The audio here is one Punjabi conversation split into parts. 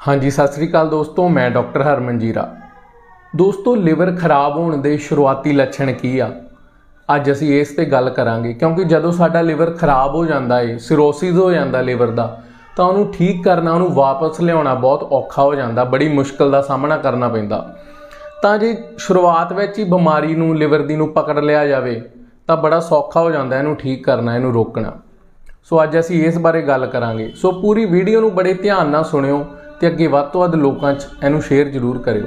ਹਾਂਜੀ, ਸਤਿ ਸ੍ਰੀ ਅਕਾਲ ਦੋਸਤੋ, ਮੈਂ ਡਾਕਟਰ ਹਰਮਨ ਜੀਰਾ। ਦੋਸਤੋ, ਲਿਵਰ ਖਰਾਬ ਹੋਣ ਦੇ ਸ਼ੁਰੂਆਤੀ ਲੱਛਣ ਕੀ ਆ? ਅੱਜ ਅਸੀਂ ਇਸ ਤੇ ਗੱਲ ਕਰਾਂਗੇ, ਕਿਉਂਕਿ ਜਦੋਂ ਸਾਡਾ ਲਿਵਰ ਖਰਾਬ ਹੋ ਜਾਂਦਾ ਏ ਸਿਰੋਸਿਸ ਹੋ ਜਾਂਦਾ ਲਿਵਰ ਦਾ, ਤਾਂ ਉਹਨੂੰ ਠੀਕ ਕਰਨਾ, ਉਹਨੂੰ ਵਾਪਸ ਲਿਆਉਣਾ ਬਹੁਤ ਔਖਾ ਹੋ ਜਾਂਦਾ, ਬੜੀ ਮੁਸ਼ਕਲ ਦਾ ਸਾਹਮਣਾ ਕਰਨਾ ਪੈਂਦਾ। ਤਾਂ ਜੇ ਸ਼ੁਰੂਆਤ ਵਿੱਚ ਹੀ ਬਿਮਾਰੀ ਨੂੰ, ਲਿਵਰ ਦੀ ਨੂੰ ਪਕੜ ਲਿਆ ਜਾਵੇ, ਤਾਂ ਬੜਾ ਸੌਖਾ ਹੋ ਜਾਂਦਾ ਇਹਨੂੰ ਠੀਕ ਕਰਨਾ, ਇਹਨੂੰ ਰੋਕਣਾ। ਸੋ ਅੱਜ ਅਸੀਂ ਇਸ ਬਾਰੇ ਗੱਲ ਕਰਾਂਗੇ। ਸੋ ਪੂਰੀ ਵੀਡੀਓ ਨੂੰ ਬੜੇ ਧਿਆਨ ਨਾਲ ਸੁਣਿਓ ਤੇ ਅੱਗੇ ਵੱਧ ਤੋਂ ਵੱਧ ਲੋਕਾਂ 'ਚ ਇਹਨੂੰ ਸ਼ੇਅਰ ਜ਼ਰੂਰ ਕਰਿਓ।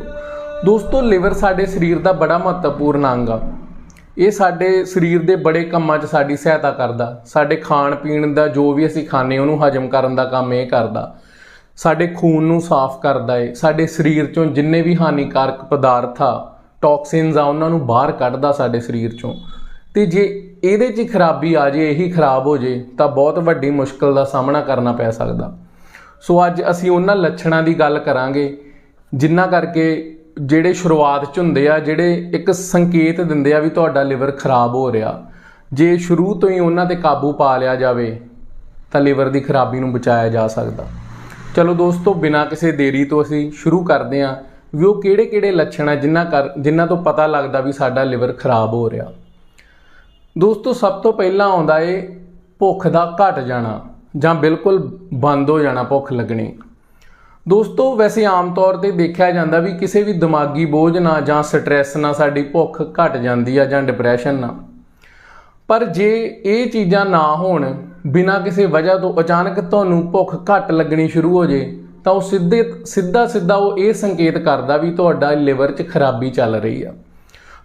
ਦੋਸਤੋ ਲਿਵਰ ਸਾਡੇ ਸਰੀਰ ਦਾ ਬੜਾ ਮਹੱਤਵਪੂਰਨ ਅੰਗ ਆ। ਇਹ ਸਾਡੇ ਸਰੀਰ ਦੇ ਬੜੇ ਕੰਮਾਂ 'ਚ ਸਾਡੀ ਸਹਾਇਤਾ ਕਰਦਾ। ਸਾਡੇ ਖਾਣ ਪੀਣ ਦਾ ਜੋ ਵੀ ਅਸੀਂ ਖਾਂਦੇ ਉਹਨੂੰ ਹਜਮ ਕਰਨ ਦਾ ਕੰਮ ਇਹ ਕਰਦਾ। ਸਾਡੇ ਖੂਨ ਨੂੰ ਸਾਫ਼ ਕਰਦਾ ਏ। ਸਾਡੇ ਸਰੀਰ 'ਚੋਂ ਜਿੰਨੇ ਵੀ ਹਾਨੀਕਾਰਕ ਪਦਾਰਥ ਆ ਟੌਕਸਿਨਸ ਆ, ਉਹਨਾਂ ਨੂੰ ਬਾਹਰ ਕੱਢਦਾ ਸਾਡੇ ਸਰੀਰ 'ਚੋਂ। ਤੇ ਜੇ ਇਹਦੇ 'ਚ ਹੀ ਖਰਾਬੀ ਆ ਜੇ, ਇਹੀ ਖਰਾਬ ਹੋ ਜੇ, ਤਾਂ ਬਹੁਤ ਵੱਡੀ ਮੁਸ਼ਕਲ ਦਾ ਸਾਹਮਣਾ ਕਰਨਾ ਪੈ ਸਕਦਾ। ਸੋ ਅੱਜ ਅਸੀਂ ਉਹਨਾਂ ਲੱਛਣਾਂ ਦੀ ਗੱਲ ਕਰਾਂਗੇ ਜਿੰਨਾ ਕਰਕੇ ਜਿਹੜੇ ਸ਼ੁਰੂਆਤ 'ਚ ਹੁੰਦੇ ਆ, ਜਿਹੜੇ ਇੱਕ ਸੰਕੇਤ ਦਿੰਦੇ ਆ ਵੀ ਤੁਹਾਡਾ ਲਿਵਰ ਖਰਾਬ ਹੋ ਰਿਹਾ। ਜੇ ਸ਼ੁਰੂ ਤੋਂ ਹੀ ਉਹਨਾਂ ਤੇ ਕਾਬੂ ਪਾ ਲਿਆ ਜਾਵੇ, ਤਾਂ ਲਿਵਰ ਦੀ ਖਰਾਬੀ ਨੂੰ ਬਚਾਇਆ ਜਾ ਸਕਦਾ। ਚਲੋ ਦੋਸਤੋ, ਬਿਨਾਂ ਕਿਸੇ ਦੇਰੀ ਤੋਂ ਅਸੀਂ ਸ਼ੁਰੂ ਕਰਦੇ ਹਾਂ ਵੀ ਉਹ ਕਿਹੜੇ-ਕਿਹੜੇ ਲੱਛਣ ਆ ਜਿਨ੍ਹਾਂ ਕਰ, ਜਿਨ੍ਹਾਂ ਤੋਂ ਪਤਾ ਲੱਗਦਾ ਵੀ ਸਾਡਾ ਲਿਵਰ ਖਰਾਬ ਹੋ ਰਿਹਾ। ਦੋਸਤੋ, ਸਭ ਤੋਂ ਪਹਿਲਾਂ ਆਉਂਦਾ ਏ ਭੁੱਖ ਦਾ ਘਟ ਜਾਣਾ। ਜਾਂ ਬਿਲਕੁਲ ਬੰਦ ਹੋ ਜਾਣਾ, ਭੁੱਖ ਲੱਗਣੀ। ਦੋਸਤੋ, ਵੈਸੇ ਆਮ ਤੌਰ ਤੇ ਦੇਖਿਆ ਜਾਂਦਾ ਵੀ ਕਿਸੇ ਵੀ ਦਿਮਾਗੀ ਬੋਝ ਨਾਲ ਜਾਂ ਸਟ੍ਰੈਸ ਨਾਲ ਸਾਡੀ ਭੁੱਖ ਘਟ ਜਾਂਦੀ ਆ ਜਾਂ ਡਿਪਰੈਸ਼ਨ ਨਾਲ। ਪਰ ਜੇ ਇਹ ਚੀਜ਼ਾਂ ਨਾ ਹੋਣ, ਬਿਨਾਂ ਕਿਸੇ ਵਜ੍ਹਾ ਤੋਂ ਅਚਾਨਕ ਤੁਹਾਨੂੰ ਭੁੱਖ ਘੱਟ ਲੱਗਣੀ ਸ਼ੁਰੂ ਹੋ ਜੇ, ਤਾਂ ਉਹ ਸਿੱਧੇ ਸਿੱਧਾ ਸਿੱਧਾ ਉਹ ਇਹ ਸੰਕੇਤ ਕਰਦਾ ਵੀ ਤੁਹਾਡਾ ਲਿਵਰ 'ਚ ਖਰਾਬੀ ਚੱਲ ਰਹੀ ਆ।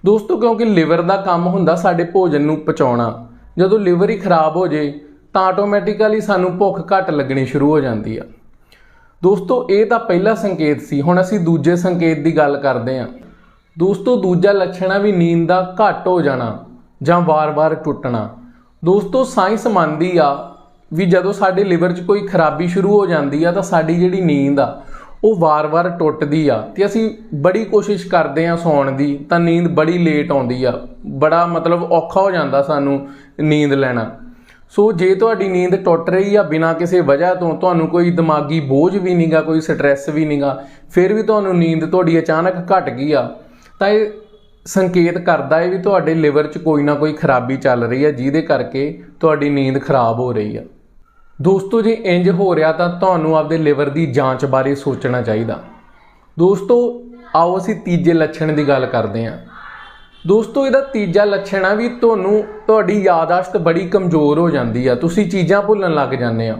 ਦੋਸਤੋ, ਕਿਉਂਕਿ ਲਿਵਰ ਦਾ ਕੰਮ ਹੁੰਦਾ ਸਾਡੇ ਭੋਜਨ ਨੂੰ ਪਚਾਉਣਾ। ਜਦੋਂ ਲਿਵਰ ਹੀ ਖਰਾਬ ਹੋ ਜੇ ਤਾਂ ਆਟੋਮੈਟਿਕਲੀ ਸਾਨੂੰ ਭੁੱਖ ਘੱਟ ਲੱਗਣੀ ਸ਼ੁਰੂ ਹੋ ਜਾਂਦੀ ਆ। ਦੋਸਤੋ, ਇਹ ਤਾਂ ਪਹਿਲਾ ਸੰਕੇਤ ਸੀ। ਹੁਣ ਅਸੀਂ ਦੂਜੇ ਸੰਕੇਤ ਦੀ ਗੱਲ ਕਰਦੇ ਹਾਂ। ਦੋਸਤੋ, ਦੂਜਾ ਲੱਛਣ ਆ ਵੀ ਨੀਂਦ ਦਾ ਘੱਟ ਹੋ ਜਾਣਾ ਜਾਂ ਵਾਰ-ਵਾਰ ਟੁੱਟਣਾ। ਦੋਸਤੋ, ਸਾਇੰਸ ਮੰਨਦੀ ਆ ਵੀ ਜਦੋਂ ਸਾਡੇ ਲਿਵਰ 'ਚ ਕੋਈ ਖਰਾਬੀ ਸ਼ੁਰੂ ਹੋ ਜਾਂਦੀ ਆ ਤਾਂ ਸਾਡੀ ਜਿਹੜੀ ਨੀਂਦ ਆ, ਉਹ ਵਾਰ-ਵਾਰ ਟੁੱਟਦੀ ਆ। ਤੇ ਅਸੀਂ ਬੜੀ ਕੋਸ਼ਿਸ਼ ਕਰਦੇ ਆ ਸੌਣ ਦੀ, ਤਾਂ ਨੀਂਦ ਬੜੀ ਲੇਟ ਆਉਂਦੀ ਆ। ਬੜਾ ਮਤਲਬ ਔਖਾ ਹੋ ਜਾਂਦਾ ਸਾਨੂੰ ਨੀਂਦ ਲੈਣਾ। ਸੋ ਜੇ ਤੁਹਾਡੀ ਨੀਂਦ ਟੁੱਟ ਰਹੀ ਆ ਬਿਨਾਂ ਕਿਸੇ ਵਜ੍ਹਾ ਤੋਂ, ਤੁਹਾਨੂੰ ਕੋਈ ਦਿਮਾਗੀ ਬੋਝ ਵੀ ਨਹੀਂਗਾ ਕੋਈ ਸਟ੍ਰੈਸ ਵੀ ਨਹੀਂਗਾ ਫਿਰ ਵੀ ਤੁਹਾਨੂੰ ਨੀਂਦ ਤੁਹਾਡੀ ਅਚਾਨਕ ਘਟ ਗਈ ਆ। ਤਾਂ ਇਹ ਸੰਕੇਤ ਕਰਦਾ ਹੈ ਵੀ ਤੁਹਾਡੇ ਲਿਵਰ 'ਚ ਕੋਈ ਨਾ ਕੋਈ ਖਰਾਬੀ ਚੱਲ ਰਹੀ ਹੈ ਜਿਹਦੇ ਕਰਕੇ ਤੁਹਾਡੀ ਨੀਂਦ ਖਰਾਬ ਹੋ ਰਹੀ ਆ। ਦੋਸਤੋ, ਜੇ ਇੰਜ ਹੋ ਰਿਹਾ ਤਾਂ ਤੁਹਾਨੂੰ ਆਪਦੇ ਲਿਵਰ ਦੀ ਜਾਂਚ ਬਾਰੇ ਸੋਚਣਾ ਚਾਹੀਦਾ। ਦੋਸਤੋ, ਆਓ ਅਸੀਂ ਤੀਜੇ ਲੱਛਣ ਦੀ ਗੱਲ ਕਰਦੇ ਹਾਂ ਦੋਸਤੋ, ਇਹਦਾ ਤੀਜਾ ਲੱਛਣ ਆ ਵੀ ਤੁਹਾਨੂੰ ਤੁਹਾਡੀ ਯਾਦਾਸ਼ਤ ਬੜੀ ਕਮਜ਼ੋਰ ਹੋ ਜਾਂਦੀ ਆ। ਤੁਸੀਂ ਚੀਜ਼ਾਂ ਭੁੱਲਣ ਲੱਗ ਜਾਂਦੇ ਆ।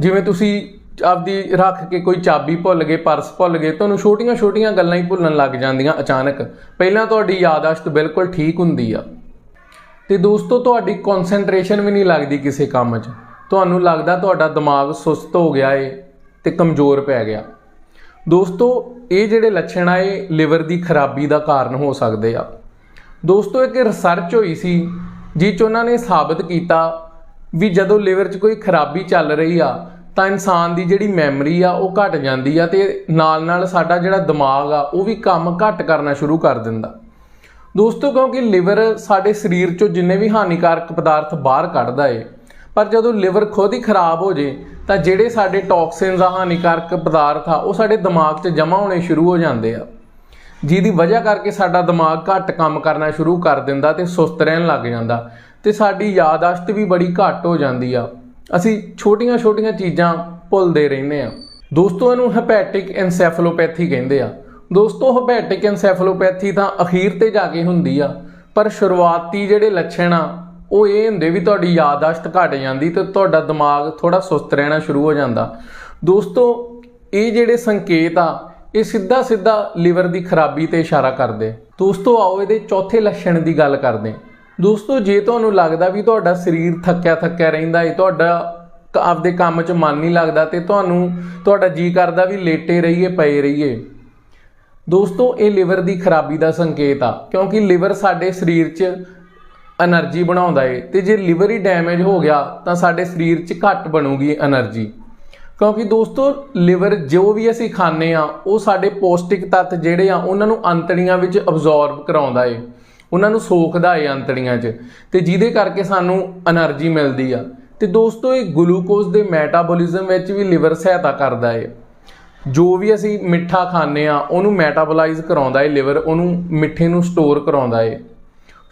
ਜਿਵੇਂ ਤੁਸੀਂ ਆਪਦੀ ਰੱਖ ਕੇ ਕੋਈ ਚਾਬੀ ਭੁੱਲ ਗਏ, ਪਰਸ ਭੁੱਲ ਗਏ, ਤੁਹਾਨੂੰ ਛੋਟੀਆਂ-ਛੋਟੀਆਂ ਗੱਲਾਂ ਹੀ ਭੁੱਲਣ ਲੱਗ ਜਾਂਦੀਆਂ ਅਚਾਨਕ। ਪਹਿਲਾਂ ਤੁਹਾਡੀ ਯਾਦਾਸ਼ਤ ਬਿਲਕੁਲ ਠੀਕ ਹੁੰਦੀ ਆ। ਤੇ ਦੋਸਤੋ, ਤੁਹਾਡੀ ਕਨਸੈਂਟਰੇਸ਼ਨ ਵੀ ਨਹੀਂ ਲੱਗਦੀ ਕਿਸੇ ਕੰਮ 'ਚ। ਤੁਹਾਨੂੰ ਲੱਗਦਾ ਤੁਹਾਡਾ ਦਿਮਾਗ ਸੁਸਤ ਹੋ ਗਿਆ ਏ ਤੇ ਕਮਜ਼ੋਰ ਪੈ ਗਿਆ। ਦੋਸਤੋ, ਇਹ ਜਿਹੜੇ ਲੱਛਣ ਆ, ਇਹ ਲਿਵਰ ਦੀ ਖਰਾਬੀ ਦਾ ਕਾਰਨ ਹੋ ਸਕਦੇ ਆ। ਦੋਸਤੋ, ਇੱਕ ਰਿਸਰਚ ਹੋਈ ਸੀ, ਜਿਹ 'ਚ ਉਹਨਾਂ ਨੇ ਸਾਬਤ ਕੀਤਾ ਵੀ ਜਦੋਂ ਲਿਵਰ 'ਚ ਕੋਈ ਖਰਾਬੀ ਚੱਲ ਰਹੀ ਆ, ਤਾਂ ਇਨਸਾਨ ਦੀ ਜਿਹੜੀ ਮੈਮਰੀ ਆ, ਉਹ ਘਟ ਜਾਂਦੀ ਆ ਤੇ ਨਾਲ ਨਾਲ ਸਾਡਾ ਜਿਹੜਾ ਦਿਮਾਗ ਆ, ਉਹ ਵੀ ਕੰਮ ਘੱਟ ਕਰਨਾ ਸ਼ੁਰੂ ਕਰ ਦਿੰਦਾ। ਦੋਸਤੋ, ਕਿਉਂਕਿ ਲਿਵਰ ਸਾਡੇ ਸਰੀਰ 'ਚੋਂ ਜਿੰਨੇ ਵੀ ਹਾਨੀਕਾਰਕ ਪਦਾਰਥ ਬਾਹਰ ਕੱਢਦਾ ਏ, ਪਰ ਜਦੋਂ ਲਿਵਰ ਖੁਦ ਹੀ ਖਰਾਬ ਹੋ ਜੇ ਤਾਂ ਜਿਹੜੇ ਸਾਡੇ ਟੌਕਸਿਨਸ ਆ, ਹਾਨੀਕਾਰਕ ਪਦਾਰਥ ਆ, ਉਹ ਸਾਡੇ ਦਿਮਾਗ 'ਚ ਜਮ੍ਹਾਂ ਹੋਣੇ ਸ਼ੁਰੂ ਹੋ ਜਾਂਦੇ ਆ। ਜਿਹਦੀ ਵਜ੍ਹਾ ਕਰਕੇ ਸਾਡਾ ਦਿਮਾਗ ਘੱਟ ਕੰਮ ਕਰਨਾ ਸ਼ੁਰੂ ਕਰ ਦਿੰਦਾ ਤੇ ਸੁਸਤ ਰਹਿਣ ਲੱਗ ਜਾਂਦਾ ਤੇ ਸਾਡੀ ਯਾਦਾਸ਼ਤ ਵੀ ਬੜੀ ਘੱਟ ਹੋ ਜਾਂਦੀ ਆ। ਅਸੀਂ ਛੋਟੀਆਂ-ਛੋਟੀਆਂ ਚੀਜ਼ਾਂ ਭੁੱਲਦੇ ਰਹਿੰਦੇ ਆ। ਦੋਸਤੋ, ਇਹਨੂੰ ਹੈਪੈਟਿਕ ਐਨਸੈਫਲੋਪੈਥੀ ਕਹਿੰਦੇ ਆ। ਦੋਸਤੋ, ਹੈਪੈਟਿਕ ਐਨਸੈਫਲੋਪੈਥੀ ਤਾਂ ਅਖੀਰ ਤੇ ਜਾ ਕੇ ਹੁੰਦੀ ਆ, ਪਰ ਸ਼ੁਰੂਆਤੀ ਜਿਹੜੇ ਲੱਛਣ ਆ ਉਹ ਇਹ ਹੁੰਦੇ ਵੀ ਤੁਹਾਡੀ ਯਾਦਾਸ਼ਤ ਘਟ ਜਾਂਦੀ ਤੇ ਤੁਹਾਡਾ ਦਿਮਾਗ ਥੋੜਾ ਸੁਸਤ ਰਹਿਣਾ ਸ਼ੁਰੂ ਹੋ ਜਾਂਦਾ। ਦੋਸਤੋ, ਇਹ ਜਿਹੜੇ ਸੰਕੇਤ ਆ, ਇਹ ਸਿੱਧਾ ਸਿੱਧਾ ਲਿਵਰ ਦੀ ਖਰਾਬੀ ਤੇ ਇਸ਼ਾਰਾ ਕਰਦੇ। ਦੋਸਤੋ, ਆਓ ਇਹਦੇ ਚੌਥੇ ਲੱਛਣ ਦੀ ਗੱਲ ਕਰਦੇ। ਦੋਸਤੋ, ਜੇ ਤੁਹਾਨੂੰ ਲੱਗਦਾ ਵੀ ਤੁਹਾਡਾ ਸਰੀਰ ਥੱਕਿਆ ਥੱਕਿਆ ਰਹਿੰਦਾ ਹੈ ਤੁਹਾਡਾ ਆਪਦੇ ਕੰਮ 'ਚ ਮਨ ਨਹੀਂ ਲੱਗਦਾ ਤੇ ਤੁਹਾਨੂੰ ਤੁਹਾਡਾ ਜੀ ਕਰਦਾ ਵੀ ਲੇਟੇ ਰਹੀਏ, ਪਏ ਰਹੀਏ। ਦੋਸਤੋ, ਇਹ ਲਿਵਰ ਦੀ ਖਰਾਬੀ ਦਾ ਸੰਕੇਤ ਆ, ਕਿਉਂਕਿ ਲਿਵਰ ਸਾਡੇ ਸਰੀਰ 'ਚ ਐਨਰਜੀ ਬਣਾਉਂਦਾ ਏ ਤੇ ਜੇ ਲਿਵਰ ਹੀ ਡੈਮੇਜ ਹੋ ਗਿਆ ਤਾਂ ਸਾਡੇ ਸਰੀਰ 'ਚ ਘੱਟ ਬਣੂਗੀ ਐਨਰਜੀ ਕਿਉਂਕਿ ਦੋਸਤੋ ਲਿਵਰ ਜੋ ਵੀ ਅਸੀਂ ਖਾਂਦੇ ਆ ਉਹ ਸਾਡੇ ਪੌਸ਼ਟਿਕ ਤੱਤ ਜਿਹੜੇ ਆ, ਉਹਨਾਂ ਨੂੰ ਅੰਤੜੀਆਂ ਵਿੱਚ ਅਬਜ਼ੋਰਬ ਕਰਾਉਂਦਾ ਏ। ਉਹਨਾਂ ਨੂੰ ਸੋਖਦਾ ਏ ਅੰਤੜੀਆਂ 'ਚ। ਤੇ ਜਿਹਦੇ ਕਰਕੇ ਸਾਨੂੰ ਐਨਰਜੀ ਮਿਲਦੀ ਆ। ਤੇ ਦੋਸਤੋ, ਇਹ ਗਲੂਕੋਜ਼ ਦੇ ਮੈਟਾਬੋਲਿਜ਼ਮ ਵਿੱਚ ਵੀ ਲਿਵਰ ਸਹਾਇਤਾ ਕਰਦਾ ਏ। ਜੋ ਵੀ ਅਸੀਂ ਮਿੱਠਾ ਖਾਂਦੇ ਆ ਉਹਨੂੰ ਮੈਟਾਬੋਲਾਈਜ਼ ਕਰਾਉਂਦਾ ਏ ਲਿਵਰ, ਉਹਨੂੰ ਮਿੱਠੇ ਨੂੰ ਸਟੋਰ ਕਰਾਉਂਦਾ ਏ।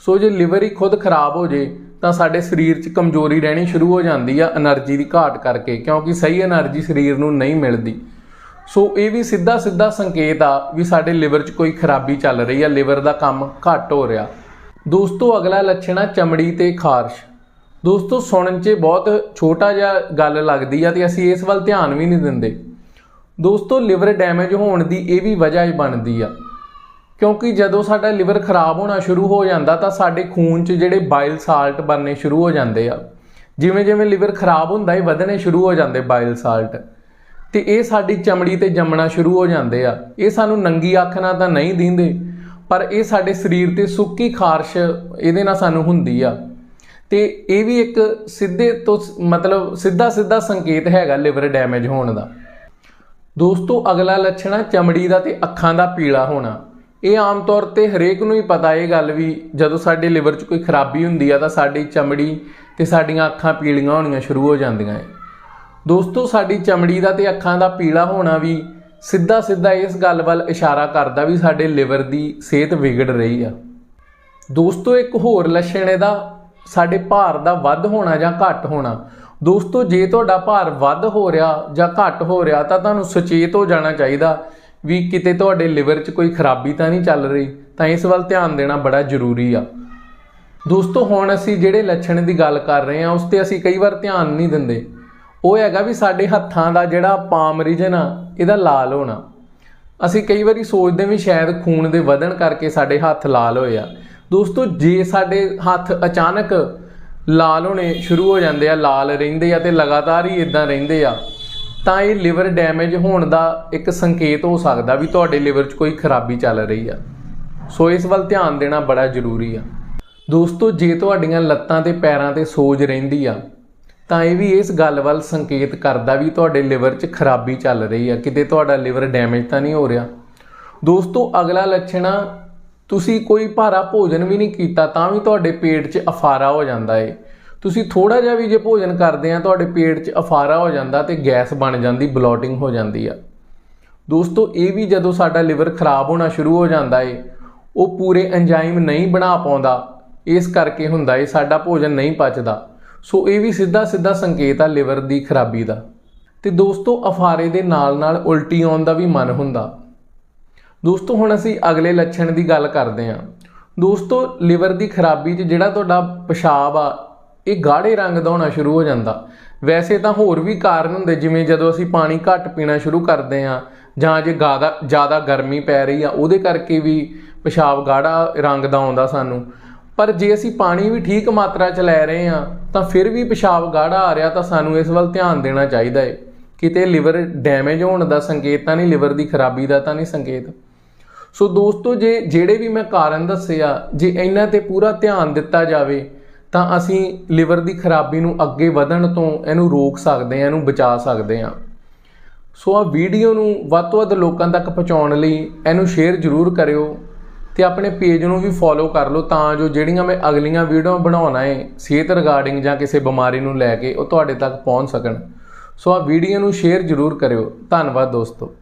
ਸੋ ਜੇ ਲਿਵਰ ਹੀ ਖੁਦ ਖਰਾਬ ਹੋ ਜੇ, ਤਾਂ ਸਾਡੇ ਸਰੀਰ 'ਚ ਕਮਜ਼ੋਰੀ ਰਹਿਣੀ ਸ਼ੁਰੂ ਹੋ ਜਾਂਦੀ ਆ એનર્ਜੀ ਦੀ ਘਾਟ ਕਰਕੇ, ਕਿਉਂਕਿ ਸਹੀ એનર્ਜੀ ਸਰੀਰ ਨੂੰ ਨਹੀਂ ਮਿਲਦੀ। ਸੋ ਇਹ ਵੀ ਸਿੱਧਾ ਸਿੱਧਾ ਸੰਕੇਤ ਆ ਵੀ ਸਾਡੇ ਲਿਵਰ 'ਚ ਕੋਈ ਖਰਾਬੀ ਚੱਲ ਰਹੀ ਆ, ਲਿਵਰ ਦਾ ਕੰਮ ਘੱਟ ਹੋ ਰਿਹਾ। ਦੋਸਤੋ, ਅਗਲਾ ਲੱਛਣ ਆ ਚਮੜੀ ਤੇ ਖਾਰਸ਼। ਦੋਸਤੋ, ਸੁਣਨ 'ਚ ਬਹੁਤ ਛੋਟਾ ਜਿਹਾ ਗੱਲ ਲੱਗਦੀ ਆ ਤੇ ਅਸੀਂ ਇਸ ਵੱਲ ਧਿਆਨ ਵੀ ਨਹੀਂ ਦਿੰਦੇ। ਦੋਸਤੋ, ਲਿਵਰ ਡੈਮੇਜ ਹੋਣ ਦੀ ਇਹ ਵੀ ਵਜ੍ਹਾ ਹੀ ਬਣਦੀ ਆ। ਕਿਉਂਕਿ ਜਦੋਂ ਸਾਡਾ ਲਿਵਰ ਖਰਾਬ ਹੋਣਾ ਸ਼ੁਰੂ ਹੋ ਜਾਂਦਾ ਤਾਂ ਸਾਡੇ ਖੂਨ 'ਚ ਜਿਹੜੇ ਬਾਇਲ ਸਾਲਟ ਬਣਨੇ ਸ਼ੁਰੂ ਹੋ ਜਾਂਦੇ ਆ। ਜਿਵੇਂ ਜਿਵੇਂ ਲਿਵਰ ਖਰਾਬ ਹੁੰਦਾ ਹੈ ਵਧਣੇ ਸ਼ੁਰੂ ਹੋ ਜਾਂਦੇ ਬਾਇਲ ਸਾਲਟ। ਤੇ ਇਹ ਸਾਡੀ ਚਮੜੀ ਤੇ ਜੰਮਣਾ ਸ਼ੁਰੂ ਹੋ ਜਾਂਦੇ ਆ। ਇਹ ਸਾਨੂੰ ਨੰਗੀ ਅੱਖ ਨਾਲ ਤਾਂ ਨਹੀਂ ਦਿੰਦੇ, ਪਰ ਇਹ ਸਾਡੇ ਸਰੀਰ ਤੇ ਸੁੱਕੀ ਖਾਰਸ਼ ਇਹਦੇ ਨਾਲ ਸਾਨੂੰ ਹੁੰਦੀ ਆ। ਤੇ ਇਹ ਵੀ ਇੱਕ ਸਿੱਧੇ ਤੋਂ ਮਤਲਬ ਸਿੱਧਾ ਸਿੱਧਾ ਸੰਕੇਤ ਹੈਗਾ ਲਿਵਰ ਡੈਮੇਜ ਹੋਣ ਦਾ। ਦੋਸਤੋ, ਅਗਲਾ ਲੱਛਣ ਆ ਚਮੜੀ ਦਾ ਤੇ ਅੱਖਾਂ ਦਾ ਪੀਲਾ ਹੋਣਾ। ਇਹ ਆਮ ਤੌਰ ਤੇ ਹਰੇਕ ਨੂੰ ਹੀ ਪਤਾ ਇਹ ਗੱਲ ਵੀ ਜਦੋਂ ਸਾਡੇ ਲਿਵਰ 'ਚ ਕੋਈ ਖਰਾਬੀ ਹੁੰਦੀ ਆ ਤਾਂ ਸਾਡੀ ਚਮੜੀ ਤੇ ਸਾਡੀਆਂ ਅੱਖਾਂ ਪੀਲੀਆਂ ਹੋਣੀਆਂ ਸ਼ੁਰੂ ਹੋ ਜਾਂਦੀਆਂ ਹੈ ਦੋਸਤੋ, ਸਾਡੀ ਚਮੜੀ ਦਾ ਤੇ ਅੱਖਾਂ ਦਾ ਪੀਲਾ ਹੋਣਾ ਵੀ ਸਿੱਧਾ ਸਿੱਧਾ ਇਸ ਗੱਲ ਵੱਲ ਇਸ਼ਾਰਾ ਕਰਦਾ ਵੀ ਸਾਡੇ ਲਿਵਰ ਦੀ ਸਿਹਤ ਵਿਗੜ ਰਹੀ ਆ। ਦੋਸਤੋ, ਇੱਕ ਹੋਰ ਲੱਛਣ ਇਹਦਾ, ਸਾਡੇ ਭਾਰ ਦਾ ਵੱਧ ਹੋਣਾ ਜਾਂ ਘੱਟ ਹੋਣਾ। ਦੋਸਤੋ, ਜੇ ਤੁਹਾਡਾ ਭਾਰ ਵੱਧ ਹੋ ਰਿਹਾ ਜਾਂ ਘੱਟ ਹੋ ਰਿਹਾ ਤਾਂ ਤੁਹਾਨੂੰ ਸੁਚੇਤ ਹੋ ਜਾਣਾ ਚਾਹੀਦਾ ਵੀ ਕਿਤੇ ਤੁਹਾਡੇ ਲਿਵਰ 'ਚ ਕੋਈ ਖਰਾਬੀ ਤਾਂ ਨਹੀਂ ਚੱਲ ਰਹੀ, ਤਾਂ ਇਸ ਵੱਲ ਧਿਆਨ ਦੇਣਾ ਬੜਾ ਜ਼ਰੂਰੀ ਆ। ਦੋਸਤੋ, ਹੁਣ ਅਸੀਂ ਜਿਹੜੇ ਲੱਛਣ ਦੀ ਗੱਲ ਕਰ ਰਹੇ ਹਾਂ, ਉਸ ਤੇ ਅਸੀਂ ਕਈ ਵਾਰ ਧਿਆਨ ਨਹੀਂ ਦਿੰਦੇ। ਉਹ ਹੈਗਾ ਵੀ ਸਾਡੇ ਹੱਥਾਂ ਦਾ ਜਿਹੜਾ ਪਾਮ ਰੀਜਨ ਆ, ਇਹਦਾ ਲਾਲ ਹੋਣਾ। ਅਸੀਂ ਕਈ ਵਾਰੀ ਸੋਚਦੇ ਵੀ ਸ਼ਾਇਦ ਖੂਨ ਦੇ ਵਧਣ ਕਰਕੇ ਸਾਡੇ ਹੱਥ ਲਾਲ ਹੋਏ ਆ। ਦੋਸਤੋ, ਜੇ ਸਾਡੇ ਹੱਥ ਅਚਾਨਕ ਲਾਲ ਹੋਣੇ ਸ਼ੁਰੂ ਹੋ ਜਾਂਦੇ ਆ, ਲਾਲ ਰਹਿੰਦੇ ਆ ਤੇ ਲਗਾਤਾਰ ਹੀ ਇਦਾਂ ਰਹਿੰਦੇ ਆ ਤਾਂ ਇਹ ਲਿਵਰ ਡੈਮੇਜ ਹੋਣ ਦਾ ਇੱਕ ਸੰਕੇਤ ਹੋ ਸਕਦਾ ਵੀ ਤੁਹਾਡੇ ਲਿਵਰ 'ਚ ਕੋਈ ਖਰਾਬੀ ਚੱਲ ਰਹੀ ਆ। ਸੋ ਇਸ ਵੱਲ ਧਿਆਨ ਦੇਣਾ ਬੜਾ ਜ਼ਰੂਰੀ ਆ। ਦੋਸਤੋ, ਜੇ ਤੁਹਾਡੀਆਂ ਲੱਤਾਂ ਤੇ ਪੈਰਾਂ ਤੇ ਸੋਜ ਰਹਿੰਦੀ ਆ, ਤਾਂ ਇਹ ਵੀ ਇਸ ਗੱਲ ਵੱਲ ਸੰਕੇਤ ਕਰਦਾ ਵੀ ਤੁਹਾਡੇ ਲਿਵਰ 'ਚ ਖਰਾਬੀ ਚੱਲ ਰਹੀ ਆ। ਕਿਤੇ ਤੁਹਾਡਾ ਲਿਵਰ ਡੈਮੇਜ ਤਾਂ ਨਹੀਂ ਹੋ ਰਿਹਾ। ਦੋਸਤੋ, ਅਗਲਾ ਲੱਛਣ ਆ, ਤੁਸੀਂ ਕੋਈ ਭਾਰਾ ਭੋਜਨ ਵੀ ਨਹੀਂ ਕੀਤਾ ਤਾਂ ਵੀ ਤੁਹਾਡੇ ਪੇਟ 'ਚ ਅਫਾਰਾ ਹੋ ਜਾਂਦਾ ਏ। ਤੁਸੀਂ ਥੋੜਾ ਜਿਹਾ ਵੀ ਜੇ ਭੋਜਨ ਕਰਦੇ ਆ, ਤੁਹਾਡੇ ਪੇਟ 'ਚ ਅਫਾਰਾ ਹੋ ਜਾਂਦਾ ਤੇ ਗੈਸ ਬਣ ਜਾਂਦੀ, ਬਲੋਟਿੰਗ ਹੋ ਜਾਂਦੀ ਆ। ਦੋਸਤੋ, ਇਹ ਵੀ ਜਦੋਂ ਸਾਡਾ ਲਿਵਰ ਖਰਾਬ ਹੋਣਾ ਸ਼ੁਰੂ ਹੋ ਜਾਂਦਾ ਏ, ਉਹ ਪੂਰੇ ਐਂਜ਼ਾਈਮ ਨਹੀਂ ਬਣਾ ਪਾਉਂਦਾ, ਇਸ ਕਰਕੇ ਹੁੰਦਾ ਏ ਸਾਡਾ ਭੋਜਨ ਨਹੀਂ ਪਚਦਾ। ਸੋ ਇਹ ਵੀ ਸਿੱਧਾ ਸਿੱਧਾ ਸੰਕੇਤ ਆ ਲਿਵਰ ਦੀ ਖਰਾਬੀ ਦਾ। ਤੇ ਦੋਸਤੋ, ਅਫਾਰੇ ਦੇ ਨਾਲ ਨਾਲ ਉਲਟੀ ਆਉਣ ਦਾ ਵੀ ਮਨ ਹੁੰਦਾ। ਦੋਸਤੋ, ਹੁਣ ਅਸੀਂ ਅਗਲੇ ਲੱਛਣ ਦੀ ਗੱਲ ਕਰਦੇ ਹਾਂ ਦੋਸਤੋ, ਲਿਵਰ ਦੀ ਖਰਾਬੀ 'ਚ ਜਿਹੜਾ ਤੁਹਾਡਾ ਪਿਸ਼ਾਬ ਆ ਇਹ ਗਾੜੇ ਰੰਗ ਦਾ ਹੋਣਾ ਸ਼ੁਰੂ ਹੋ ਜਾਂਦਾ। ਵੈਸੇ ਤਾਂ ਹੋਰ ਵੀ ਕਾਰਨ ਹੁੰਦੇ, ਜਿਵੇਂ ਜਦੋਂ ਅਸੀਂ ਪਾਣੀ ਘੱਟ ਪੀਣਾ ਸ਼ੁਰੂ ਕਰਦੇ ਹਾਂ, ਜਾਂ ਜੇ ਜ਼ਿਆਦਾ ਜ਼ਿਆਦਾ ਗਰਮੀ ਪੈ ਰਹੀ ਆ, ਉਹਦੇ ਕਰਕੇ ਵੀ ਪਿਸ਼ਾਬ ਗਾੜਾ ਰੰਗ ਦਾ ਆਉਂਦਾ ਸਾਨੂੰ। ਪਰ ਜੇ ਅਸੀਂ ਪਾਣੀ ਵੀ ਠੀਕ ਮਾਤਰਾ 'ਚ ਲੈ ਰਹੇ ਹਾਂ, ਤਾਂ ਫਿਰ ਵੀ ਪਿਸ਼ਾਬ ਗਾੜਾ ਆ ਰਿਹਾ, ਤਾਂ ਸਾਨੂੰ ਇਸ ਵੱਲ ਧਿਆਨ ਦੇਣਾ ਚਾਹੀਦਾ ਏ। ਕਿਤੇ ਲਿਵਰ ਡੈਮੇਜ ਹੋਣ ਦਾ ਸੰਕੇਤ ਤਾਂ ਨਹੀਂ, ਲਿਵਰ ਦੀ ਖਰਾਬੀ ਦਾ ਤਾਂ ਨਹੀਂ ਸੰਕੇਤ। ਸੋ ਦੋਸਤੋ, ਜੇ, ਜਿਹੜੇ ਵੀ ਮੈਂ ਕਾਰਨ ਦੱਸਿਆ ਜੇ ਇਹਨਾਂ ਤੇ ਪੂਰਾ ਧਿਆਨ ਦਿੱਤਾ ਜਾਵੇ ਤਾਂ ਅਸੀਂ ਲਿਵਰ ਦੀ ਖਰਾਬੀ ਨੂੰ ਅੱਗੇ ਵਧਣ ਤੋਂ ਇਹਨੂੰ ਰੋਕ ਸਕਦੇ ਹਾਂ, ਇਹਨੂੰ ਬਚਾ ਸਕਦੇ ਹਾਂ। ਸੋ ਆ ਵੀਡੀਓ ਨੂੰ ਵੱਧ ਤੋਂ ਵੱਧ ਲੋਕਾਂ ਤੱਕ ਪਹੁੰਚਾਉਣ ਲਈ ਇਹਨੂੰ ਸ਼ੇਅਰ ਜ਼ਰੂਰ ਕਰਿਓ ਤੇ ਆਪਣੇ ਪੇਜ ਨੂੰ ਵੀ ਫੋਲੋ ਕਰ ਲਓ ਤਾਂ ਜੋ ਜਿਹੜੀਆਂ ਮੈਂ ਅਗਲੀਆਂ ਵੀਡੀਓ ਬਣਾਉਣਾ ਹੈ ਸਿਹਤ ਰਿਗਾਰਡਿੰਗ ਜਾਂ ਕਿਸੇ ਬਿਮਾਰੀ ਨੂੰ ਲੈ ਕੇ ਉਹ ਤੁਹਾਡੇ ਤੱਕ ਪਹੁੰਚ ਸਕਣ। ਸੋ ਆ ਵੀਡੀਓ ਨੂੰ ਸ਼ੇਅਰ ਜ਼ਰੂਰ ਕਰਿਓ। ਧੰਨਵਾਦ ਦੋਸਤੋ।